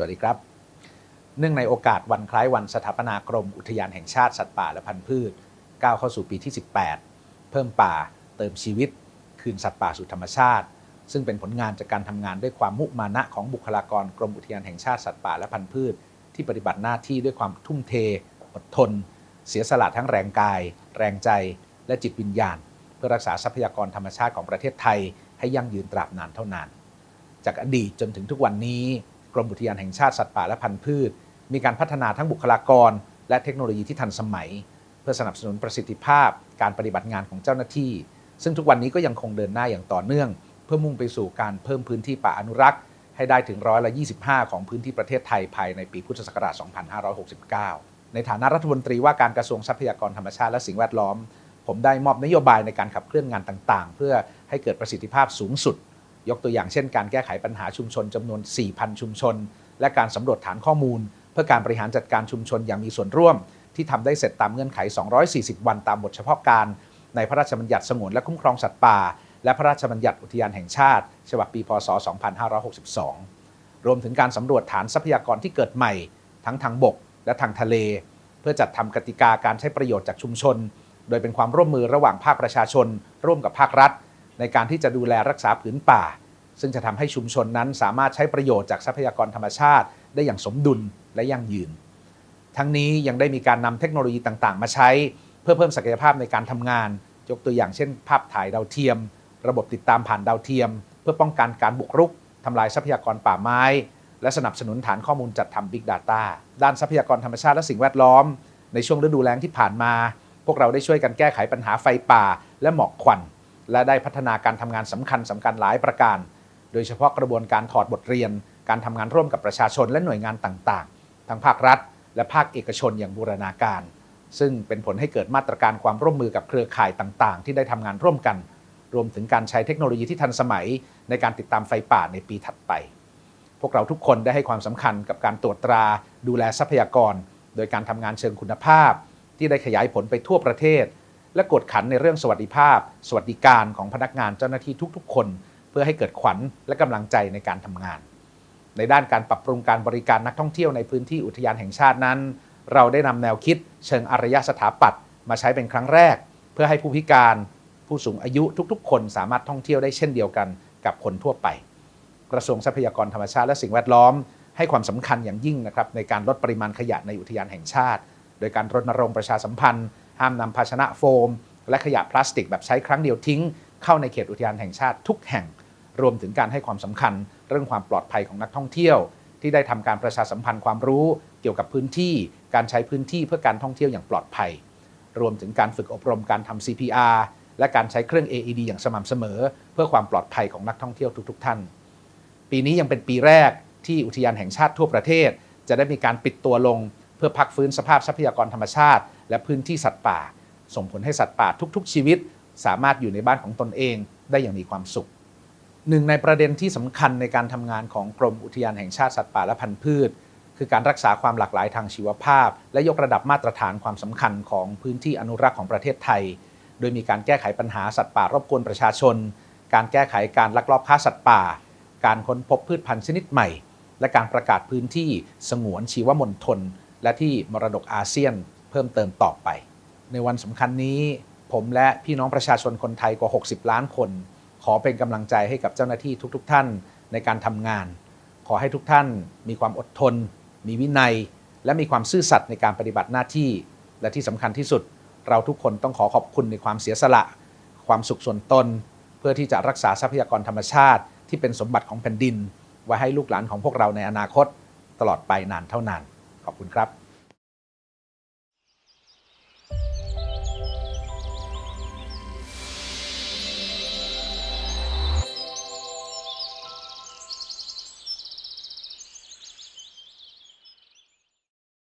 สวัสดีครับ เนื่องในโอกาสวันคล้ายวันสถาปนากรมอุทยานแห่งชาติสัตว์ป่าและพันธุ์พืชก้าวเข้าสู่ปีที่ 18 เพิ่มป่า เติมชีวิต คืนสัตว์ป่าสู่ธรรมชาติ ซึ่งเป็นผลงานจากการทำงานด้วยความมุมานะของบุคลากรกรมอุทยานแห่งชาติสัตว์ป่าและพันธุ์พืช ที่ปฏิบัติหน้าที่ด้วยความทุ่มเท อดทน เสียสละทั้งแรงกาย แรงใจ และจิตวิญญาณ เพื่อรักษาทรัพยากรธรรมชาติของประเทศไทย ให้ยั่งยืนตราบนานเท่านาน จากอดีตจนถึงทุกวันนี้ กรมอุทยานแห่งชาติสัตว์ป่าและพันธุ์พืช มีการพัฒนาทั้งบุคลากร และเทคโนโลยีที่ทันสมัย เพื่อสนับสนุนประสิทธิภาพ การปฏิบัติงานของเจ้าหน้าที่ ซึ่งทุกวันนี้ก็ยังคงเดินหน้าอย่างต่อเนื่อง เพื่อมุ่งไปสู่การเพิ่มพื้นที่ป่าอนุรักษ์ให้ได้ถึงร้อยละ 25 ของพื้นที่ประเทศไทยภายในปีพุทธศักราช 2569 ในฐานะรัฐมนตรีว่าการกระทรวงทรัพยากรธรรมชาติและสิ่งแวดล้อม ผมได้มอบนโยบายในการขับเคลื่อนงานต่าง ๆ เพื่อให้เกิดประสิทธิภาพสูงสุด ยกตัวอย่างเช่นการแก้ไขปัญหาชุมชนจำนวน 4,000 ชุมชน และการสำรวจฐานข้อมูล เพื่อการบริหารจัดการชุมชนอย่างมีส่วนร่วม ที่ทำได้เสร็จตามเงื่อนไข 240 วันตามบทเฉพาะการ ในพระราชบัญญัติสงวนและคุ้มครองสัตว์ป่า และพระราชบัญญัติอุทยานแห่งชาติ ฉบับปีพศ 2562 รวมถึงการสำรวจฐานทรัพยากรที่เกิดใหม่ ทั้งทางบกและทางทะเล เพื่อจัดทำกติกาการใช้ประโยชน์จากชุมชน โดยเป็นความร่วมมือระหว่างภาคประชาชน ร่วมกับภาครัฐ ในการที่จะดูแลรักษาผืนป่า ซึ่งจะทำให้ชุมชนนั้นสามารถใช้ประโยชน์จากทรัพยากรธรรมชาติ ได้อย่างสมดุลและยั่งยืน ทั้งนี้ยังได้มีการนำเทคโนโลยีต่างๆ มาใช้ เพื่อเพิ่มศักยภาพในการทำงาน ยกตัวอย่างเช่น ภาพถ่ายดาวเทียม ระบบติดตามผ่านดาวเทียม เพื่อป้องกันการบุกรุกทำลายทรัพยากรป่าไม้ และสนับสนุนฐานข้อมูลจัดทำ Big Data ด้านทรัพยากรธรรมชาติและสิ่งแวดล้อม ในช่วงฤดูแล้งที่ผ่านมา พวกเราได้ช่วยกันแก้ไขปัญหาไฟป่า และหมอกควัน และได้พัฒนาการทำงานสำคัญสำคัญหลายประการ โดยเฉพาะกระบวนการถอดบทเรียน การทำงานร่วมกับประชาชนและหน่วยงานต่างๆ ทั้งภาครัฐ และภาคเอกชนอย่างบูรณาการ ซึ่งเป็นผลให้เกิดมาตรการความร่วมมือกับเครือข่ายต่างๆ ที่ได้ทำงานร่วมกัน รวมถึงการใช้เทคโนโลยีที่ทันสมัย ในการติดตามไฟป่าในปีถัดไป พวกเราทุกคนได้ให้ความสำคัญกับการตรวจตรา ดูแลทรัพยากร โดยการทำงานเชิงคุณภาพ ที่ได้ขยายผลไปทั่วประเทศ และกดขันในเรื่องสวัสดิภาพ สวัสดิการของพนักงานเจ้าหน้าที่ทุกๆ คน เพื่อให้เกิดขวัญและกำลังใจในการทำงาน ในด้านการปรับปรุงการบริการนักท่องเที่ยวในพื้นที่อุทยานแห่งชาตินั้น เราได้นำแนวคิด เชิงอารยสถาปัตย์มาใช้เป็นครั้งแรก เพื่อให้ผู้พิการ ผู้สูงอายุทุกๆ คนสามารถท่องเที่ยวได้เช่นเดียวกันกับคนทั่วไป กระทรวงทรัพยากรธรรมชาติและสิ่งแวดล้อม ให้ความสำคัญอย่างยิ่งนะครับในการลดปริมาณขยะในอุทยานแห่งชาติ โดยการรณรงค์ประชาสัมพันธ์ ห้ามนำภาชนะโฟม และขยะพลาสติกแบบใช้ครั้งเดียวทิ้ง เข้าในเขตอุทยานแห่งชาติทุกแห่ง รวมถึงการให้ความสำคัญ เรื่องความปลอดภัยของนักท่องเที่ยว ที่ได้ทำการประชาสัมพันธ์ความรู้ เกี่ยวกับพื้นที่ การใช้พื้นที่เพื่อการท่องเที่ยวอย่างปลอดภัย รวมถึงการฝึกอบรมการทำ CPR และการใช้เครื่อง AED อย่างสม่ำเสมอ เพื่อความปลอดภัยของนักท่องเที่ยวทุก ๆ ท่าน ปีนี้ยังเป็นปีแรกที่อุทยานแห่งชาติทั่วประเทศ จะได้มีการปิดตัวลง เพื่อพักฟื้นสภาพทรัพยากรธรรมชาติ และพื้นที่สัตว์ป่า ส่งผลให้สัตว์ป่าทุกๆ ชีวิต สามารถอยู่ในบ้านของตนเองได้อย่างมีความสุข หนึ่งในประเด็นที่สำคัญในการทำงานของกรมอุทยานแห่งชาติสัตว์ป่าและพันธุ์พืช คือการรักษาความหลากหลายทางชีวภาพ และยกระดับมาตรฐานความสำคัญของพื้นที่อนุรักษ์ของประเทศไทย โดยมีการแก้ไขปัญหาสัตว์ป่ารบกวนประชาชน การแก้ไขการลักลอบค้าสัตว์ป่า การค้นพบพืชพันธุ์ชนิดใหม่ และการประกาศพื้นที่สงวนชีวมณฑลและที่มรดกอาเซียน เพิ่มเติมต่อไป ในวันสำคัญนี้ผมและพี่น้องประชาชนคนไทยกว่า 60 ล้านคน ขอเป็นกำลังใจให้กับเจ้าหน้าที่ทุก ๆ ท่านในการทำงาน ขอให้ทุกท่านมีความอดทน มีวินัย และมีความซื่อสัตย์ในการปฏิบัติหน้าที่ และที่สำคัญที่สุด เราทุกคนต้องขอขอบคุณในความเสียสละ ความสุขส่วนตน เพื่อที่จะรักษาทรัพยากรธรรมชาติ ที่เป็นสมบัติของแผ่นดิน ไว้ให้ลูกหลานของพวกเราในอนาคต ตลอดไปนานเท่านาน ขอบคุณครับ